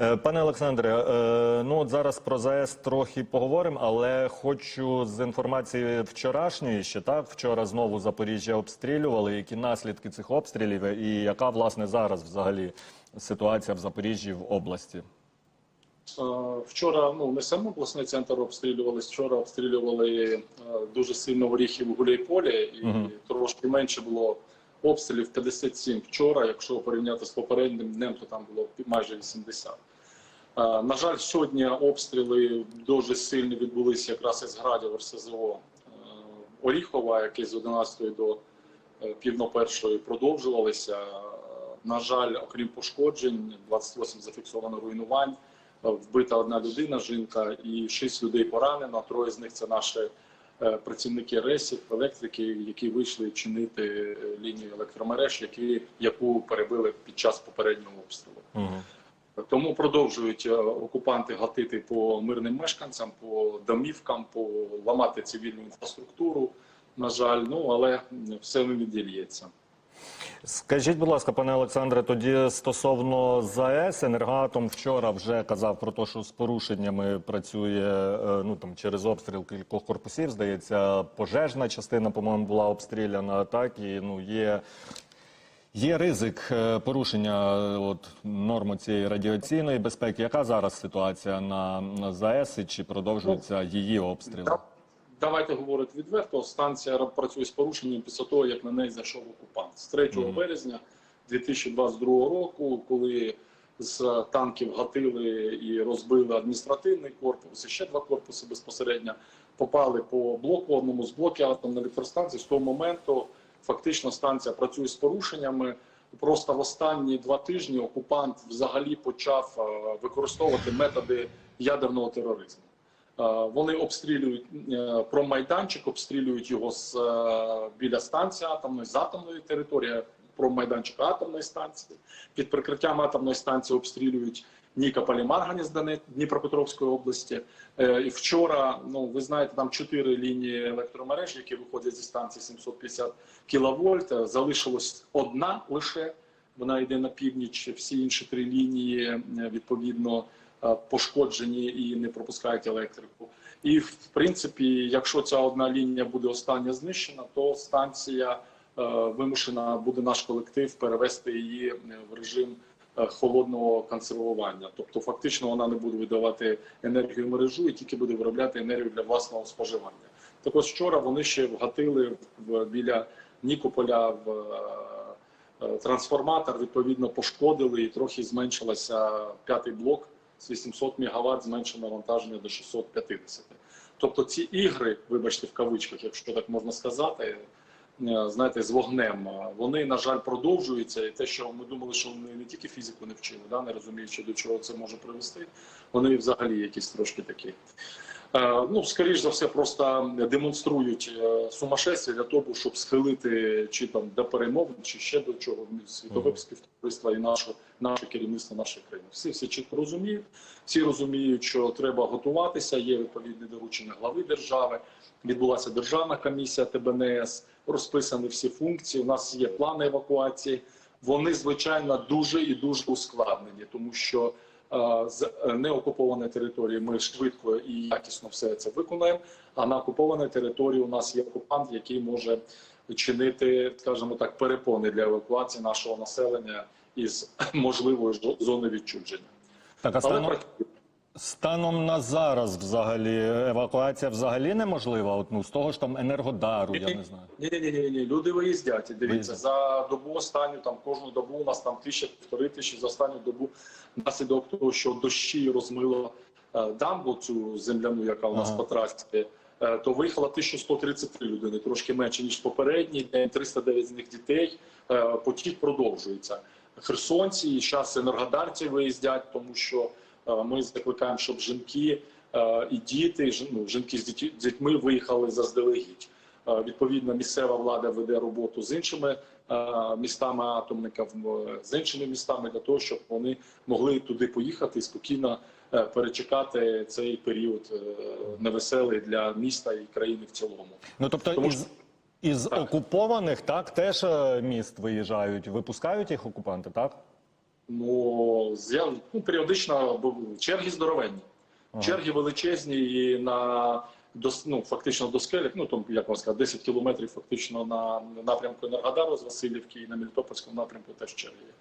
Е, Пане Олександре, е, ну от зараз про ЗАЕС трохи поговоримо, але хочу з інформації вчорашньої ще так. Вчора знову Запоріжжя обстрілювали. Які наслідки цих обстрілів і яка власне зараз взагалі ситуація в Запоріжжі в області? Е, Вчора ну не сам обласний центр обстрілювались. Вчора обстрілювали дуже сильно Оріхів Гуляйполі, і Мгм. трошки менше було обстрілів 57 вчора. Якщо порівняти з попереднім днем, то там було майже 80. Е, На жаль, сьогодні обстріли дуже сильні відбулися якраз із градів РСЗО е, Оріхова, які з 11 до е, пів на першої продовжувалися. На жаль, окрім пошкоджень, 28 зафіксовано руйнувань. Вбита одна людина, жінка, і шість людей поранено. Троє з них це наші працівники ресів, електрики, які вийшли чинити е, лінію електромереж, які, яку перебили під час попереднього обстрілу. Угу. Тому продовжують е, окупанти гатити по мирним мешканцям, по домівкам, по ламати цивільну інфраструктуру. На жаль, ну але все не відділється. Скажіть, будь ласка, пане Олександре, тоді стосовно ЗАЕС, енергоатом вчора вже казав про те, що з порушеннями працює е, ну там через обстріл кількох корпусів. Здається, пожежна частина, по-моєму, була обстріляна. Так і ну є. Є ризик е, порушення от норми цієї радіаційної безпеки. Яка зараз ситуація на, на ЗАЕС і чи продовжується її обстріл? Да- Давайте говорити відверто. Станція працює з порушенням після того, як на неї зайшов окупант. З 3 Мгм. березня 2022 року, коли з танків гатили і розбили адміністративний корпус, і ще два корпуси безпосередньо попали по блоку одному з блоків атомної електростанції. З того моменту фактично станція працює з порушеннями. Просто в останні два тижні окупант взагалі почав е, використовувати методи ядерного тероризму. Е, Вони обстрілюють е, промайданчик, обстрілюють його з е, біля станції атомної з атомної території промайданчика атомної станції. Під прикриттям атомної станції обстрілюють Нікополь і Марганець Донець- Дніпропетровської області. І вчора, ну ви знаєте, там чотири лінії електромереж, які виходять зі станції 750 кВт. Залишилась одна лише. Вона йде на північ. Всі інші три лінії е, відповідно е, пошкоджені і не пропускають електрику. І в принципі, якщо ця одна лінія буде остання знищена, то станція е, вимушена буде наш колектив перевести її в режим холодного консервування. Тобто, фактично, вона не буде видавати енергію мережу і тільки буде виробляти енергію для власного споживання. Так ось вчора вони ще вгатили в біля Нікополя в трансформатор, відповідно пошкодили і трохи зменшилася п'ятий блок з 800 МВт зменшено навантаження до 650. Тобто ці ігри, вибачте, в кавичках, якщо так можна сказати, е, знаєте, з вогнем, е, вони, на жаль, продовжуються. І те, що ми думали, що вони не тільки фізику не вчили, да, не розуміючи, до чого це може привести, вони взагалі якісь трошки такі. Е, Ну, скоріш за все, просто демонструють е, сумасшествие для того, щоб схилити чи там до перемовин, чи ще до чого світове співтовариство і наше, наше керівництво нашої країни. Всі все чітко розуміють. Всі розуміють, що треба готуватися. Є відповідне доручення глави держави. Відбулася державна комісія ТБНС, розписані всі функції. У нас є плани евакуації. Вони звичайно дуже і дуже ускладнені, тому що з е, неокупованої території ми швидко і якісно все це виконаємо. А на окупованій території у нас є окупант, який може чинити, скажімо так, перепони для евакуації нашого населення із можливої зони відчудження. Так, а Але станом, на зараз взагалі евакуація взагалі неможлива. От, ну, з того ж там енергодару, я не знаю. Ні, ні, ні, ні. Люди виїздять. Дивіться, Виїздять. за добу останню, там кожну добу у нас там тисяча, півтори тисячі за останню добу внаслідок того, що дощі розмило е, дамбу цю земляну, яка у нас Ага. по трасі, е, то виїхало 1133 людини, трошки менше ніж попередній день. 309 з них дітей. Е, Потік продовжується. Херсонці і зараз енергодарці виїздять, тому що ми закликаємо, щоб жінки е, і діти, ну, жінки з дітьми виїхали заздалегідь. Е, Відповідно, місцева влада веде роботу з іншими е, містами атомників, е, з іншими містами для того, щоб вони могли туди поїхати і спокійно е, перечекати цей період е, невеселий для міста і країни в цілому. Ну тобто Тому із, із Так. окупованих так теж е, міст виїжджають, випускають їх окупанти, так? Ну, з'яв... ну періодично черги здоровенні. Ага. Черги величезні і на до, ну, фактично до скелях, ну там, як вам сказати, 10 кілометрів фактично на напрямку Енергодару з Васильівки і на Мелітопольському напрямку теж черги є.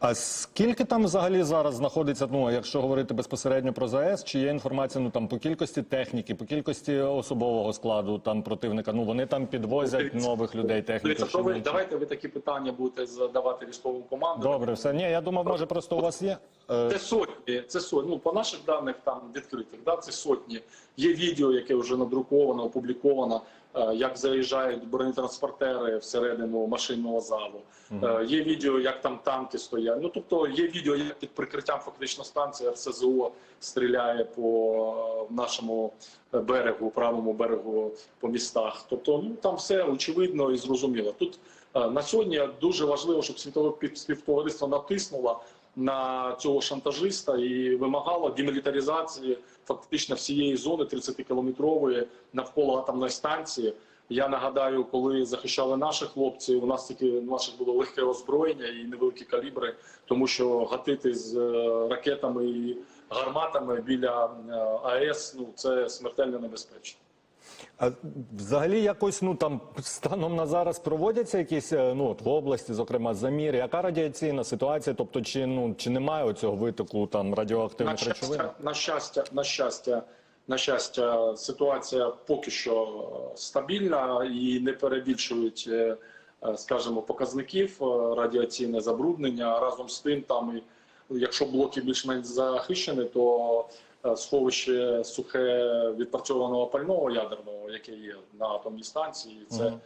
А скільки там взагалі зараз знаходиться? Ну, якщо говорити безпосередньо про ЗАЕС, чи є інформація ну там по кількості техніки, по кількості особового складу там противника? Ну вони там підвозять нових людей, техніку. Чи ви, давайте ви такі питання будете задавати військовому команду? Добре, все. Ні, я думав, може просто у вас є. Це сотні, це сотні. Ну, по наших даних там відкритих, да, це сотні. Є відео, яке вже надруковано, опубліковано, е, як заїжджають бронетранспортери всередину машинного залу. Е, Є відео, як там танки стоять. Ну тобто є відео, як під прикриттям фактично станції РСЗО стріляє по е, нашому берегу, правому берегу по містах. Тобто, ну там все очевидно і зрозуміло. Тут на сьогодні дуже важливо, щоб світове пів- співтовариство натиснуло на цього шантажиста і вимагало демілітаризації фактично всієї зони 30-кілометрової навколо атомної станції. Я нагадаю, коли захищали наші хлопці, у нас тільки у наших було легке озброєння і невеликі калібри, тому що гатити з е, ракетами і гарматами біля е, АЕС ну це смертельно небезпечно. А взагалі якось ну там станом на зараз проводяться якісь е, ну от в області, зокрема заміри. Яка радіаційна ситуація? Тобто, чи ну чи немає цього витоку там на радіоактивних речовин? щастя, на щастя, на щастя, на щастя, ситуація поки що стабільна і не перебільшують, е, е, скажімо, показників радіаційне забруднення. Разом з тим, там і якщо блоки більш-менш захищені, то сховище сухе відпрацьованого пального ядерного, яке є на атомній станції, це Мгм.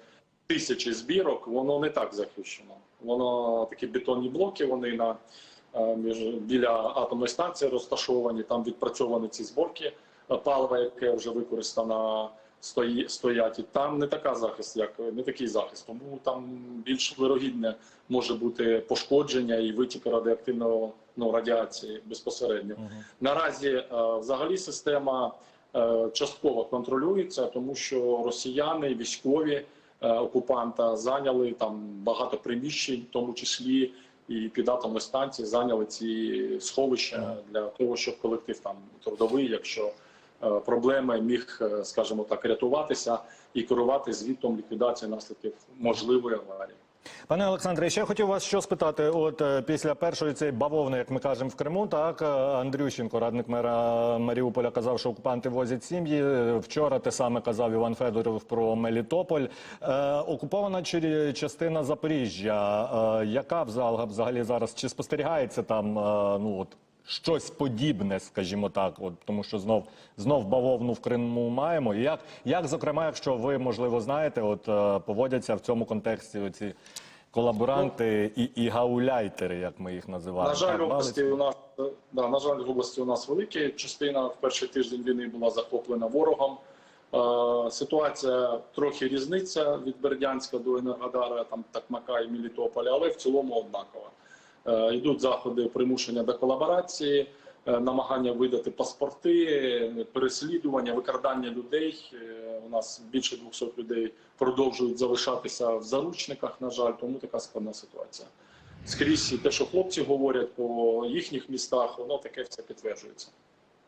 тисячі збірок, воно не так захищено. Воно такі бетонні блоки, вони на е, між біля атомної станції розташовані. Там відпрацьовані ці зборки е, палива, яке вже використано стоять. І там не така захист, як не такий захист. Тому там більш вирогідне може бути пошкодження і витік радіоактивного ну, радіації безпосередньо. Наразі е, взагалі система е, частково контролюється, тому що росіяни, військові е, окупанта зайняли там багато приміщень, в тому числі і під атомної станції зайняли ці сховища для того, щоб колектив там трудовий, якщо проблеми міг, е, скажімо так, рятуватися і керувати звітом ліквідації наслідків можливої аварії. Пане Олександре, ще хотів вас що спитати. От е, після першої цієї бавовни, як ми кажемо, в Криму, так е, Андрющенко, радник мера Маріуполя, казав, що окупанти возять сім'ї. Е, Вчора те саме казав Іван Федоров про Мелітополь. Е, окупована частина Запоріжжя. Е, яка взагалі зараз чи спостерігається там? е, ну от щось подібне, скажімо так, от тому що знов знов бавовну в Криму маємо. І як, як зокрема, якщо ви можливо знаєте, от е, поводяться в цьому контексті оці колаборанти і, і гауляйтери, як ми їх називаємо. На жаль, Так, області у нас да, на жаль, в області у нас велика частина в перший тиждень війни була захоплена ворогом. Е, ситуація трохи різниця від Бердянська до Енергодара, там Такмака і Мелітополя, але в цілому однакова. Е, йдуть заходи примушення до колаборації, е, намагання видати паспорти, переслідування, викрадання людей. Е, у нас більше 200 людей продовжують залишатися в заручниках. На жаль, тому така складна ситуація скрізь те, що хлопці говорять по їхніх містах, воно таке все підтверджується.